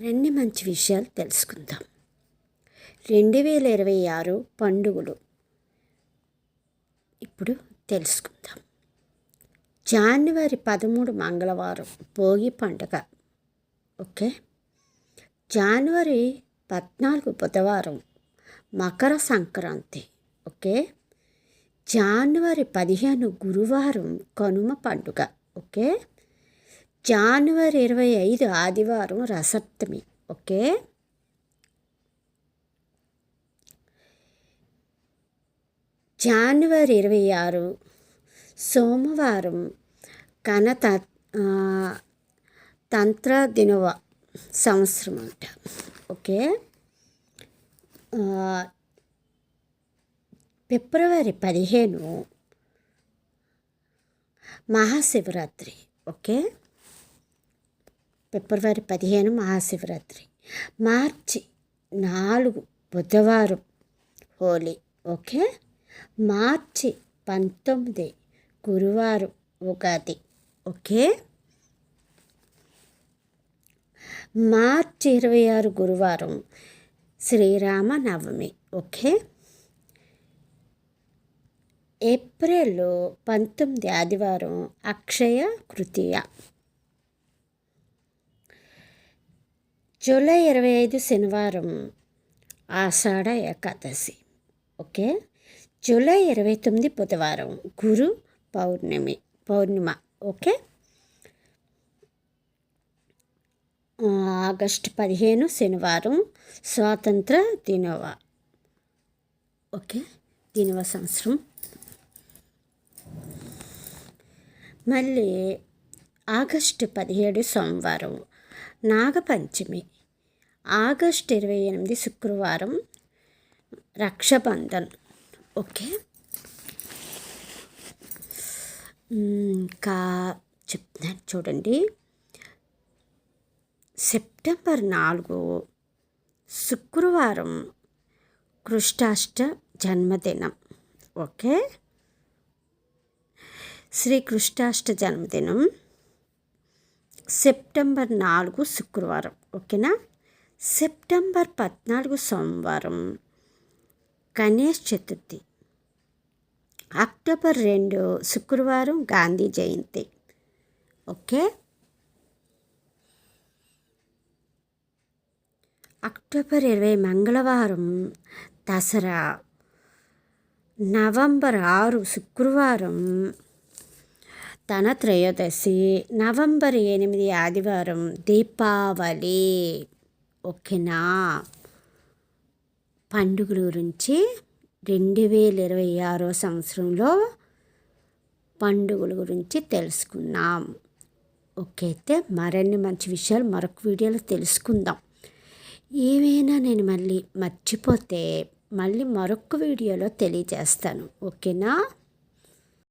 రెండు మంచి విషయాలు తెలుసుకుందాం. రెండు వేల ఇరవై ఆరు పండుగలు. ఇప్పుడు తెలుసుకుందాం. జనవరి పదమూడు మంగళవారం భోగి పండుగ. ఓకే? జనవరి పద్నాలుగు బుధవారం మకర సంక్రాంతి. ఓకే? జనవరి పదిహేను గురువారం కనుమ పండుగ. ఓకే? జనవరి ఇరవై ఐదు ఆదివారం రసప్తమి. ఓకే? జనవరి ఇరవై ఆరు సోమవారం కనత తంత్ర దినవ సంవత్సరం అంట. ఓకే? ఫిబ్రవరి పదిహేను మహాశివరాత్రి. ఓకే? ఫిబ్రవరి పదిహేను మహాశివరాత్రి. మార్చి నాలుగు బుధవారం హోలీ. ఓకే? మార్చి పంతొమ్మిది గురువారం ఉగాది. ఓకే? మార్చి ఇరవై ఆరు గురువారం శ్రీరామ నవమి. ఓకే? ఏప్రిల్ పంతొమ్మిది ఆదివారం అక్షయ కృతీయ జూలై ఇరవై ఐదు శనివారం ఆషాఢ ఏకాదశి. ఓకే? జూలై ఇరవై తొమ్మిది బుధవారం గురు పౌర్ణమి పౌర్ణిమ. ఓకే? ఆగస్టు పదిహేను శనివారం స్వాతంత్ర దినోవ ఓకే? దినవ సంవత్సరం. మళ్ళీ ఆగస్టు పదిహేడు సోమవారం నాగపంచమి. ఆగస్ట్ ఇరవై ఎనిమిది శుక్రవారం రక్షబంధన్. ఓకే. ఇంకా చెప్తున్నాను చూడండి. సెప్టెంబర్ నాలుగు శుక్రవారం కృష్ణాష్ట జన్మదినం. ఓకే. శ్రీ కృష్ణాష్ట జన్మదినం సెప్టెంబర్ నాలుగు శుక్రవారం. ఓకేనా? సెప్టెంబర్ పద్నాలుగు సోమవారం గణేష్ చతుర్థి. అక్టోబర్ రెండు శుక్రవారం గాంధీ జయంతి. ఓకే? అక్టోబర్ ఇరవై మంగళవారం దసరా. నవంబర్ ఆరు శుక్రవారం తన త్రయోదశి నవంబర్ ఎనిమిది ఆదివారం దీపావళి. ఓకేనా? పండుగ గురించి రెండు వేల ఇరవై ఆరో సంవత్సరంలో పండుగల గురించి తెలుసుకున్నాం ఓకే అయితే మరిన్ని మంచి విషయాలు మరొక వీడియోలో తెలుసుకుందాం. ఏమైనా నేను మళ్ళీ మర్చిపోతే మళ్ళీ మరొక వీడియోలో తెలియజేస్తాను. ఓకేనా?